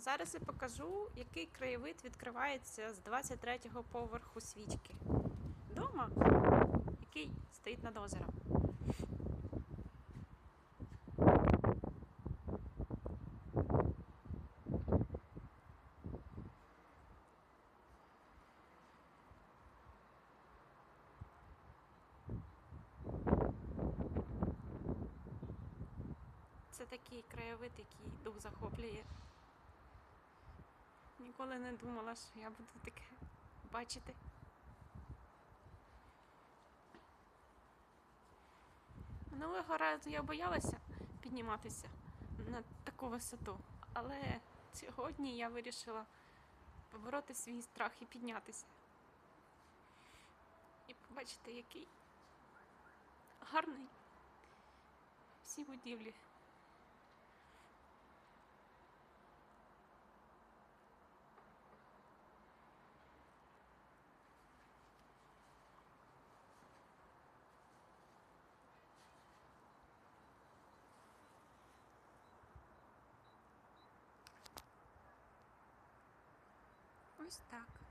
Зараз я покажу, який краєвид відкривається з 23-го поверху свічки. Дома, який стоїть над озером. Це такий краєвид, який дух захоплює. Ніколи не думала, що я буду таке бачити. Минулого разу я боялася підніматися на таку висоту, але сьогодні я вирішила побороти свій страх і піднятися. І побачити, який гарний всі будівлі. Ось так.